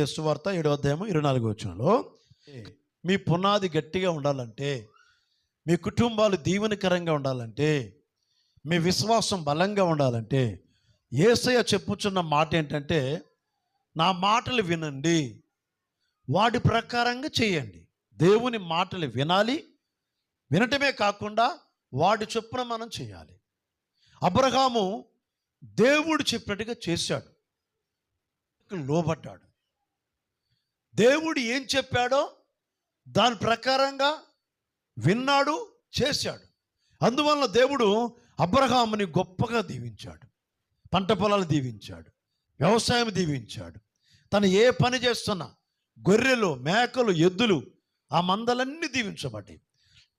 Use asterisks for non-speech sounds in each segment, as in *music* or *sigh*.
మత్స్సు వార్త ఏడో అధ్యాయం ఇరవై నాలుగు వచ్చినలో మీ పునాది గట్టిగా ఉండాలంటే మీ కుటుంబాలు దీవెనకరంగా ఉండాలంటే మీ విశ్వాసం బలంగా ఉండాలంటే ఏసయ్య చెప్పుచున్న మాట ఏంటంటే నా మాటలు వినండి వాటి ప్రకారంగా చేయండి. దేవుని మాటలు వినాలి వినటమే కాకుండా వాటి చొప్పున మనం చేయాలి. అబ్రహాము దేవుడు చెప్పినట్టుగా చేశాడు. లోబడ్డాడు. దేవుడు ఏం చెప్పాడో దాని ప్రకారంగా విన్నాడు చేశాడు. అందువలన దేవుడు అబ్రహాముని గొప్పగా దీవించాడు. పంట పొలాలు దీవించాడు. వ్యవసాయం దీవించాడు. తను ఏ పని చేస్తున్నా గొర్రెలు మేకలు ఎద్దులు ఆ మందలన్నీ దీవించబడ్డాయి.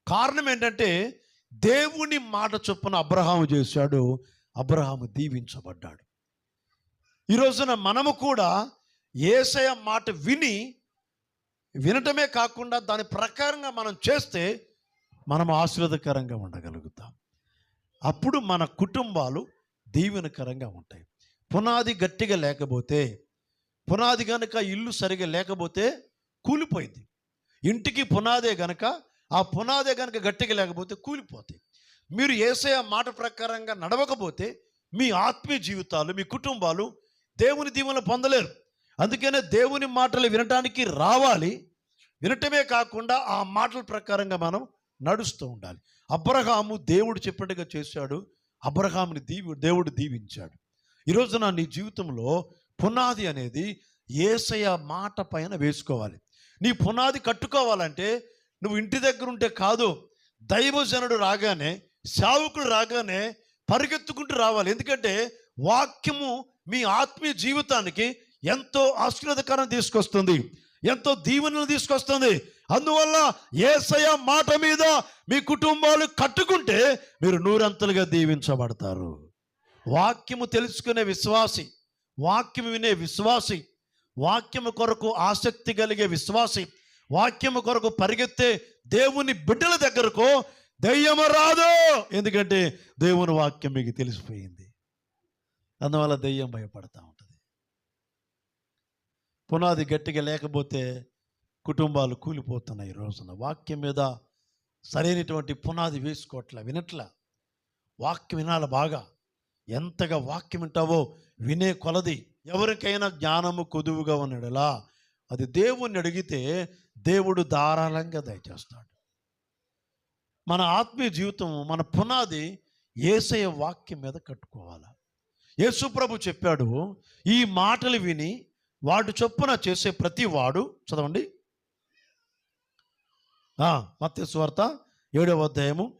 కారణం ఏంటంటే దేవుని మాట చొప్పున అబ్రహాము చేశాడు అబ్రహాము దీవించబడ్డాడు. ఈ రోజున మనము కూడా ఏసయ మాట విని వినటమే కాకుండా దాని ప్రకారంగా మనం చేస్తే మనం ఆశీర్వదకరంగా ఉండగలుగుతాం. అప్పుడు మన కుటుంబాలు దీవెనకరంగా ఉంటాయి. పునాది గట్టిగా లేకపోతే పునాది కనుక ఇల్లు సరిగా లేకపోతే కూలిపోయింది. ఇంటికి పునాదే గనక ఆ పునాదే గనక గట్టిగా లేకపోతే కూలిపోతాయి. మీరు ఏసయ మాట ప్రకారంగా నడవకపోతే మీ ఆత్మీయ జీవితాలు మీ కుటుంబాలు దేవుని దీవెన పొందలేరు. అందుకనే దేవుని మాటలు వినటానికి రావాలి. వినటమే కాకుండా ఆ మాటల ప్రకారంగా మనం నడుస్తూ ఉండాలి. అబ్రహాము దేవుడు చెప్పినట్టుగా చేశాడు. అబ్రహాముని దీవి దేవుడు దీవించాడు. ఈరోజు నా నీ జీవితంలో పునాది అనేది ఏసయ మాట పైన వేసుకోవాలి. నీ పునాది కట్టుకోవాలంటే నువ్వు ఇంటి దగ్గర ఉంటే కాదు దైవజనుడు రాగానే సేవకుడు రాగానే పరిగెత్తుకుంటూ రావాలి. ఎందుకంటే వాక్యము మీ ఆత్మీయ జీవితానికి ఎంతో ఆశీర్వదకరం తీసుకొస్తుంది. ఎంతో దీవెనలు తీసుకొస్తుంది. అందువల్ల ఏసయ మాట మీద మీ కుటుంబాలు కట్టుకుంటే మీరు నూరంతలుగా దీవించబడతారు. వాక్యము తెలుసుకునే విశ్వాసి వాక్యము వినే విశ్వాసి వాక్యము కొరకు ఆసక్తి కలిగే విశ్వాసి వాక్యము కొరకు పరిగెత్తే దేవుని బిడ్డల దగ్గరకు దెయ్యము రాదు. ఎందుకంటే దేవుని వాక్యం మీకు తెలిసిపోయింది. అందువల్ల దెయ్యం భయపడతా ఉంటుంది. పునాది గట్టిగా లేకపోతే కుటుంబాలు కూలిపోతున్నాయి ఈ రోజున. వాక్యం మీద సరైనటువంటి పునాది వేసుకోవట్లే వినట్ల? వాక్యం వినాలి బాగా. ఎంతగా వాక్యం వింటావో వినే కొలది. ఎవరికైనా జ్ఞానము కొదువుగా ఉన్నాడులా అది దేవుణ్ణి అడిగితే దేవుడు ధారాళంగా దయచేస్తాడు. మన ఆత్మీయ జీవితం మన పునాది ఏసయ వాక్యం మీద కట్టుకోవాలి. యేసుప్రభు చెప్పాడు ఈ మాటలు విని వాడు చొప్పున చేసే ప్రతి వాడు చదవండి మత్య స్వార్త ఏడవ అధ్యాయము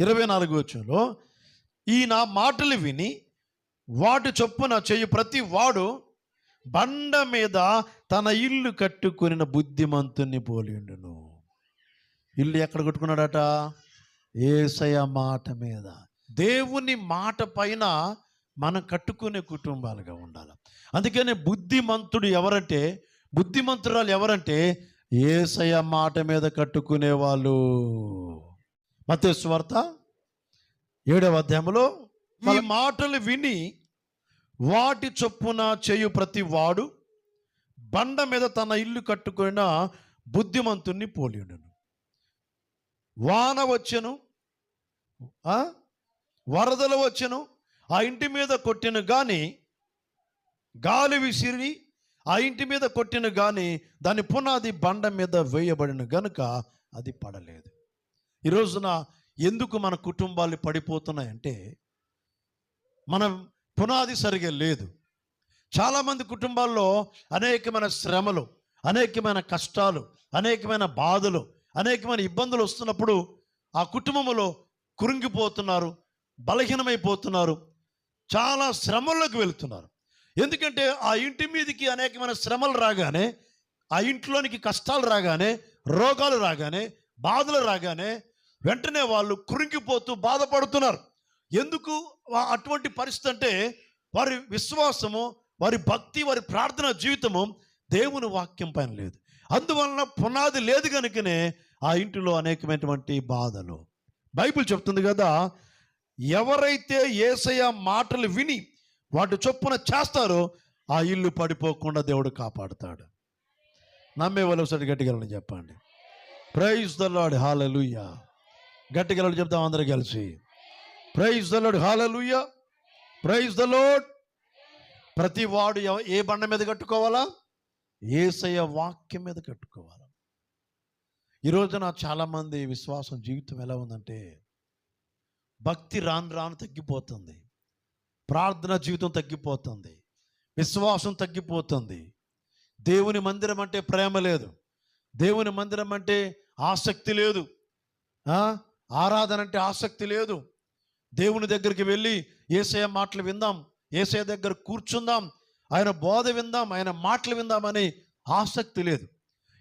ఇరవై నాలుగు వచ్చంలో ఈ నా మాటలు విని వాటి చొప్పున చేయు ప్రతి వాడు బండ మీద తన ఇల్లు కట్టుకుని బుద్ధిమంతుని పోలిండును ఇల్లు ఎక్కడ కట్టుకున్నాడట? ఏసయ మాట మీద. దేవుని మాట పైన మనం కట్టుకునే కుటుంబాలుగా ఉండాలి. అందుకనే బుద్ధిమంతుడు ఎవరంటే బుద్ధిమంతురాలు ఎవరంటే ఏసయ మాట మీద కట్టుకునే వాళ్ళు మతేశ్వార్త ఏడవ అధ్యాయంలో ఈ మాటలు విని వాటి చొప్పున చేయు ప్రతి వాడు బండ మీద తన ఇల్లు కట్టుకున్న బుద్ధిమంతుణ్ణి పోలియుండును. వాన వచ్చెను? వరదలు వచ్చెను ఆ ఇంటి మీద కొట్టిన కానీ గాలి విసిరి ఆ ఇంటి మీద కొట్టిన కానీ దాని పునాది బండ మీద వేయబడిన గనుక అది పడలేదు. ఈ రోజున ఎందుకు మన కుటుంబాలు పడిపోతున్నాయంటే మన పునాది సరిగా లేదు. చాలామంది కుటుంబాల్లో అనేకమైన శ్రమలు అనేకమైన కష్టాలు అనేకమైన బాధలు అనేకమైన ఇబ్బందులు వస్తున్నప్పుడు ఆ కుటుంబంలో కురింగిపోతున్నారు బలహీనమైపోతున్నారు. చాలా శ్రమల్లోకి వెళుతున్నారు. ఎందుకంటే ఆ ఇంటి మీదకి అనేకమైన శ్రమలు రాగానే ఆ ఇంట్లోనికి కష్టాలు రాగానే రోగాలు రాగానే బాధలు రాగానే వెంటనే వాళ్ళు కురింగిపోతూ బాధపడుతున్నారు. ఎందుకు? అటువంటి పరిస్థితి అంటే వారి విశ్వాసము వారి భక్తి వారి ప్రార్థన జీవితము దేవుని వాక్యం పైన లేదు. అందువలన పునాది లేదు కనుకనే ఆ ఇంటిలో అనేకమైనటువంటి బాధలు. బైబిల్ చెప్తుంది కదా ఎవరైతే ఏసయ మాటలు విని వాటి చొప్పున చేస్తారో ఆ ఇల్లు పడిపోకుండా దేవుడు కాపాడుతాడు. నమ్మే వాళ్ళు ఒకసారి గట్టిగలని చెప్పండి. ప్రైజ్ దల్లాడు హాలలుయ్య గట్టిగలడు చెప్తాం అందరూ కలిసి. ప్రైజ్ దల్లాడు హాలలుయ్య ప్రైజ్ దలోడ్ ప్రతి వాడు ఎవ- ఏ బండ మీద కట్టుకోవాలా? ఏసయ్య వాక్యం మీద కట్టుకోవాలా? ఈరోజున చాలామంది విశ్వాసం జీవితం ఎలా ఉందంటే భక్తి రాను రాను తగ్గిపోతుంది. ప్రార్థన జీవితం తగ్గిపోతుంది. విశ్వాసం తగ్గిపోతుంది. దేవుని మందిరం అంటే ప్రేమ లేదు. దేవుని మందిరం అంటే ఆసక్తి లేదు. ఆరాధన అంటే ఆసక్తి లేదు. దేవుని దగ్గరికి వెళ్ళి ఏసయ మాటలు విందాం. ఏసయ దగ్గర కూర్చుందాం. ఆయన బోధ విందాం. ఆయన మాటలు విందామని ఆసక్తి లేదు.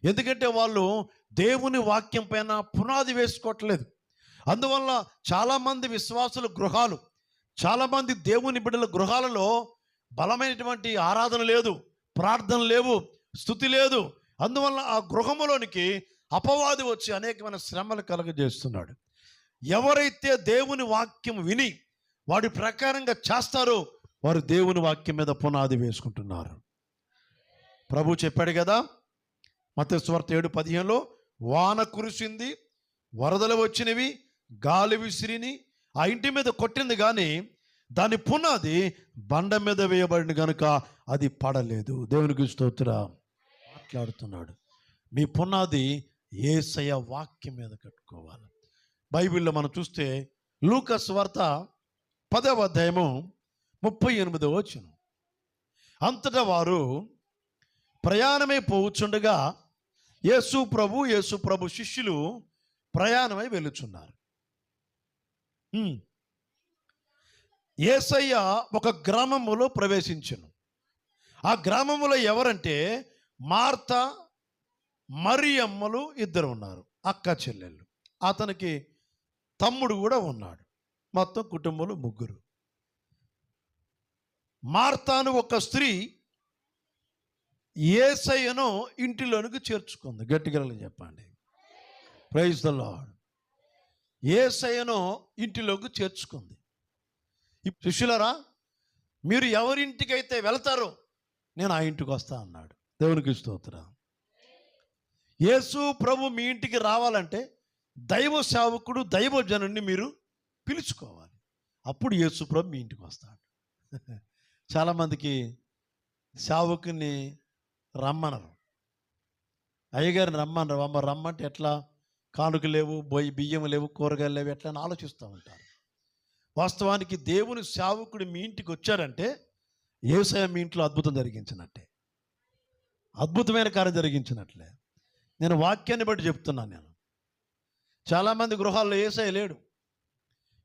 ఎందుకంటే వాళ్ళు దేవుని వాక్యం పైన పునాది వేసుకోవట్లేదు. అందువల్ల చాలామంది విశ్వాసుల గృహాలు చాలామంది దేవుని బిడ్డల గృహాలలో బలమైనటువంటి ఆరాధన లేదు ప్రార్థన లేవు స్థుతి లేదు. అందువల్ల ఆ గృహములోనికి అపవాది వచ్చి అనేకమైన శ్రమలు కలుగజేస్తున్నాడు. ఎవరైతే దేవుని వాక్యం విని వాడి ప్రకారంగా చేస్తారో వారు దేవుని వాక్యం మీద పునాది వేసుకుంటున్నారు. ప్రభు చెప్పాడు కదా మత స్వార్థ ఏడు పదిహేనులో వాన కురిసింది వరదలు వచ్చినవి గాలి విసిరిని ఆ ఇంటి మీద కొట్టింది కానీ దాని పునాది బండ మీద వేయబడిన కనుక అది పడలేదు. దేవునికి స్తోత్ర. మాట్లాడుతున్నాడు. మీ పునాది ఏసయ వాక్యం మీద కట్టుకోవాలి. బైబిల్లో మనం చూస్తే లూకస్ వార్త పదవ అధ్యాయము ముప్పై ఎనిమిదవ వచ్చిన అంతటా వారు ప్రయాణమై పోవచ్చుండగా యేసు ప్రభు యేసు ప్రభు శిష్యులు ప్రయాణమై వెళ్ళుచున్నారు. ఏసయ్య ఒక గ్రామములో ప్రవేశించను. ఆ గ్రామములో ఎవరంటే మార్త మరియమ్మలు ఇద్దరు ఉన్నారు అక్క చెల్లెళ్ళు. అతనికి తమ్ముడు కూడా ఉన్నాడు. మొత్తం కుటుంబంలో ముగ్గురు. మార్తాను ఒక స్త్రీ ఏసయ్యను ఇంటిలోనికి చేర్చుకుంది. గట్టిగా చెప్పండి. ప్రైజ్ ద లాడ్ ఏసయ్యను ఇంటిలోకి చేర్చుకుంది. శిష్యులరా మీరు ఎవరింటికైతే వెళ్తారో నేను ఆ ఇంటికి వస్తా అన్నాడు. దేవునికి స్తోత్రం. యేసు ప్రభు మీ ఇంటికి రావాలంటే దైవ సేవకుడు దైవ జనుడిని మీరు పిలుచుకోవాలి. అప్పుడు యేసు ప్రభు మీ ఇంటికి వస్తాడు. *laughs* చాలామందికి సేవకుని రమ్మనరు. అయ్యగారిని రమ్మనరు. అమ్మ రమ్మంటే ఎట్లా? కానుక లేవు బొయ్యి బియ్యం లేవు కూరగాయలు లేవు ఎట్లా అని ఆలోచిస్తూ ఉంటారు. వాస్తవానికి దేవుని సేవకుడు మీ ఇంటికి వచ్చాడంటే ఏసయ మీ ఇంట్లో అద్భుతం జరిగించినట్టే. అద్భుతమైన కార్యం జరిగించినట్లే. నేను వాక్యాన్ని బట్టి చెప్తున్నాను నేను. చాలామంది గృహాల్లో ఏసయ లేడు.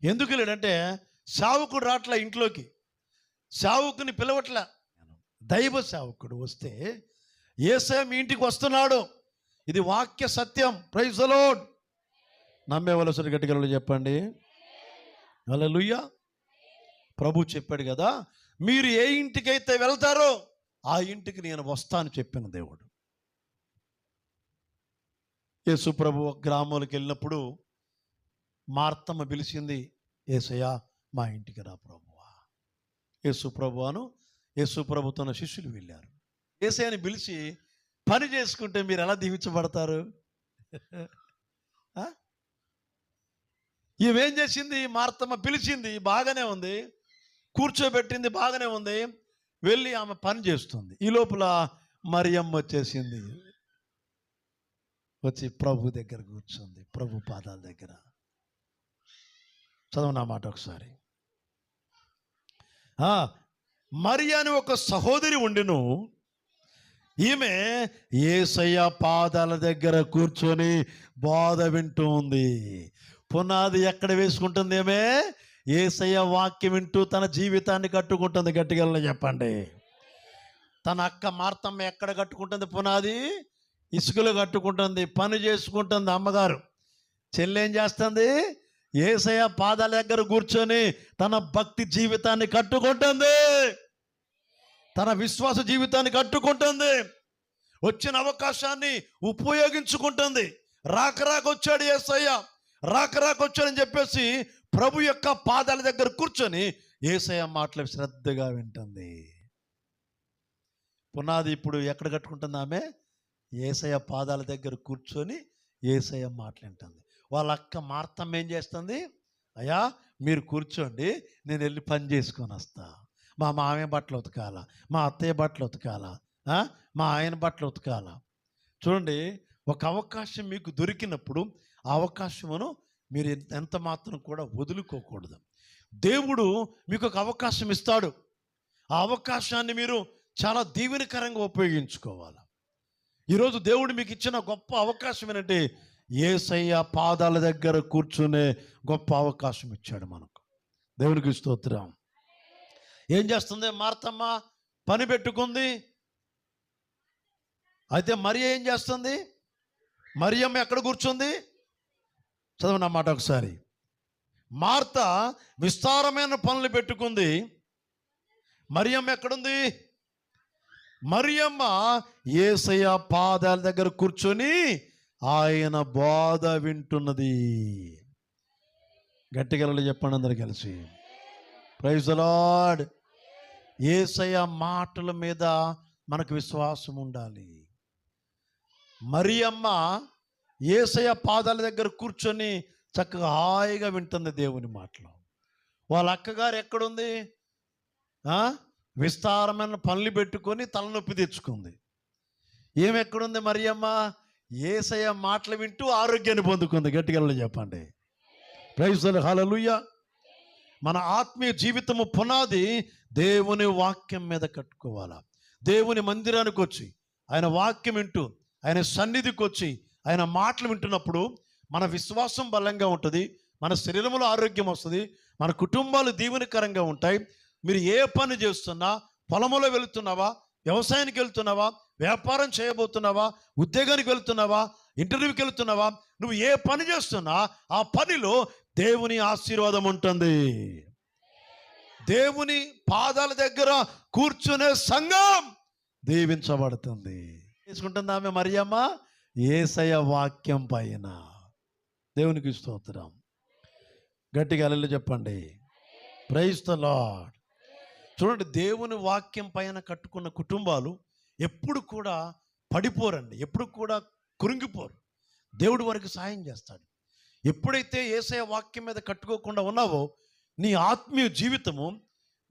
ఎందుకు లేడంటే సావుకుడు రావట్లే ఇంట్లోకి. సావుకుని పిలవట్లే. దైవ సేవకుడు వస్తే ఏసయ మీ ఇంటికి వస్తున్నాడు. ఇది వాక్య సత్యం. ప్రైజ్ లోడ్ నమ్మేవలసిన గట్టిగలు చెప్పండి. హల్లెలూయా ప్రభు చెప్పాడు కదా మీరు ఏ ఇంటికైతే వెళ్తారో ఆ ఇంటికి నేను వస్తాను చెప్పిన దేవుడు. యేసు ప్రభు గ్రామంలోకి వెళ్ళినప్పుడు మార్తమ్మ పిలిచింది ఏసయ్యా మా ఇంటికి రా ప్రభువా. యేసు ప్రభు అను యేసు ప్రభుతో శిష్యులు వెళ్ళారు. ఏసయ్యని పిలిచి పని చేసుకుంటే మీరు ఎలా దీవించబడతారు? ఆ? ఈమెం చేసింది? మార్తమ్మ పిలిచింది. బాగానే ఉంది. కూర్చోబెట్టింది. బాగానే ఉంది. వెళ్ళి ఆమె పని చేస్తుంది. ఈ లోపల మరియమ్మ వచ్చేసింది. వచ్చి ప్రభు దగ్గర కూర్చుంది. ప్రభు పాదాల దగ్గర. చదువు నా మాట ఒకసారి. మరి అని ఒక సహోదరి ఉండిను. ఈమె ఏసయ్య పాదాల దగ్గర కూర్చొని బాధ వింటూ ఉంది. పునాది ఎక్కడ వేసుకుంటుంది ఏమే ఏసయ్య వాక్యం వింటూ తన జీవితాన్ని కట్టుకుంటుంది. గట్టిగా చెప్పండి. తన అక్క మార్తమ్మ ఎక్కడ కట్టుకుంటుంది పునాది? ఇసుకలో కట్టుకుంటుంది పని చేసుకుంటుంది అమ్మగారు. చెల్లి ఏం చేస్తుంది? ఏసయ్య పాదాల దగ్గర కూర్చొని తన భక్తి జీవితాన్ని కట్టుకుంటుంది. తన విశ్వాస జీవితాన్ని కట్టుకుంటుంది. వచ్చిన అవకాశాన్ని ఉపయోగించుకుంటుంది. రాక రాక ఏసయ్య. రాక చెప్పేసి ప్రభు యొక్క పాదాల దగ్గర కూర్చొని ఏసయ్య మాటలు శ్రద్ధగా వింటుంది. పునాది ఇప్పుడు ఎక్కడ కట్టుకుంటుంది ఆమె? ఏసయ్య పాదాల దగ్గర కూర్చొని ఏసయ్య మాట్లాడుతుంది వాళ్ళ అక్క మార్తమ్మ ఏం చేస్తుంది? అయ్యా మీరు కూర్చోండి నేను వెళ్ళి పని చేసుకొని వస్తాను మా మామయ్య బట్టలు ఉతకాల మా అత్తయ్య బట్టలు ఉతకాల మా ఆయన బట్టలు ఉతకాల. చూడండి ఒక అవకాశం మీకు దొరికినప్పుడు ఆ అవకాశమును మీరు ఎంత- ఎంత మాత్రం కూడా వదులుకోకూడదు. దేవుడు మీకు ఒక అవకాశం ఇస్తాడు. ఆ అవకాశాన్ని మీరు చాలా దీవెనకరంగా ఉపయోగించుకోవాలి. ఈరోజు దేవుడు మీకు ఇచ్చిన గొప్ప అవకాశం ఏంటంటే ఏసయ్య పాదాల దగ్గర కూర్చునే గొప్ప అవకాశం ఇచ్చాడు మనకు. దేవునికి స్తోత్రం. ఏం చేస్తుంది? మార్తమ్మ పని పెట్టుకుంది. అయితే మరి ఏం చేస్తుంది? మరియమ్మ ఎక్కడ కూర్చుంది? చదవండి మాట ఒకసారి. మార్త విస్తారమైన పనులు పెట్టుకుంది. మరియమ్మ ఎక్కడుంది? మరియమ్మ ఏసయ్య పాదాల దగ్గర కూర్చొని ఆయన బోధ వింటున్నది. గట్టిగా చెప్పండి అందరు కలిసి. ప్రైజ్ లార్డ్ ఏసయ్య మాటల మీద మనకు విశ్వాసం ఉండాలి. మరియమ్మ ఏసయ్య పాదాల దగ్గర కూర్చొని చక్కగా హాయిగా వింటుంది దేవుని మాటలు. వాళ్ళ అక్కగారు ఎక్కడుంది? విస్తారమైన పనులు పెట్టుకొని తలనొప్పి తెచ్చుకుంది. ఏమి ఎక్కడుంది మరియమ్మ? ఏసయ్య మాటలు వింటూ ఆరోగ్యాన్ని పొందుకుంది. గట్టిగా చెప్పండి. ప్రైజ్ హలలుయ్య మన ఆత్మీయ జీవితము పునాది దేవుని వాక్యం మీద కట్టుకోవాలా? దేవుని మందిరానికి వచ్చి ఆయన వాక్యం వింటూ ఆయన సన్నిధికి వచ్చి ఆయన మాటలు వింటున్నప్పుడు మన విశ్వాసం బలంగా ఉంటుంది మన శరీరంలో ఆరోగ్యం వస్తుంది మన కుటుంబాలు దీవెనకరంగా ఉంటాయి. మీరు ఏ పని చేస్తున్నా పొలములో వెళుతున్నావా వ్యవసాయానికి వెళ్తున్నావా? వ్యాపారం చేయబోతున్నావా? ఉద్యోగానికి వెళ్తున్నావా? ఇంటర్వ్యూకి వెళ్తున్నావా? నువ్వు ఏ పని చేస్తున్నా ఆ పనిలో దేవుని ఆశీర్వాదం ఉంటుంది. దేవుని పాదాల దగ్గర కూర్చునే సంఘం దీవించబడుతుంది. తీసుకుంటుంది ఆమె మరియమ్మ ఏసయ వాక్యం పైన. దేవునికి స్తోత్రం. గట్టిగా అల్లెలు చెప్పండి. ప్రైజ్ ద లార్డ్ చూడండి దేవుని వాక్యం పైన కట్టుకున్న కుటుంబాలు ఎప్పుడు కూడా పడిపోరండి. ఎప్పుడు కూడా కురింగిపోరు. దేవుడు వారికి సాయం చేస్తాడు. ఎప్పుడైతే ఏసయ వాక్యం మీద కట్టుకోకుండా ఉన్నావో నీ ఆత్మీయ జీవితము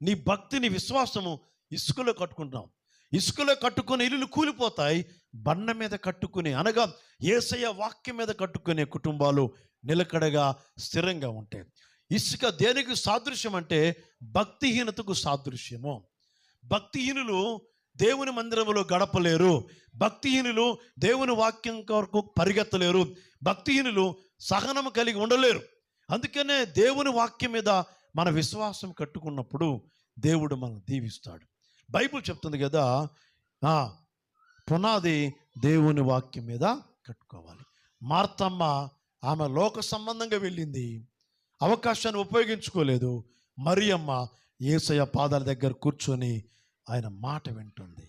నీ భక్తి నీ విశ్వాసము ఇసుకలో కట్టుకుంటున్నావు. ఇసుకలో కట్టుకునే ఇల్లులు కూలిపోతాయి. బండ మీద కట్టుకునే అనగా ఏసయ్య వాక్యం మీద కట్టుకునే కుటుంబాలు నిలకడగా స్థిరంగా ఉంటాయి. ఇసుక దేనికి సాదృశ్యం అంటే భక్తిహీనతకు సాదృశ్యము. భక్తిహీనులు దేవుని మందిరంలో గడపలేరు. భక్తిహీనులు దేవుని వాక్యం కొరకు పరిగెత్తలేరు. భక్తిహీనులు సహనం కలిగి ఉండలేరు. అందుకనే దేవుని వాక్యం మీద మన విశ్వాసం కట్టుకున్నప్పుడు దేవుడు మనల్ని దీవిస్తాడు. బైబుల్ చెప్తుంది కదా పునాది దేవుని వాక్యం మీద కట్టుకోవాలి. మార్తమ్మ ఆమె లోక సంబంధంగా వెళ్ళింది. అవకాశాన్ని ఉపయోగించుకోలేదు. మరియమ్మ ఏసయ్య పాదాల దగ్గర కూర్చొని ఆయన మాట వింటుంది.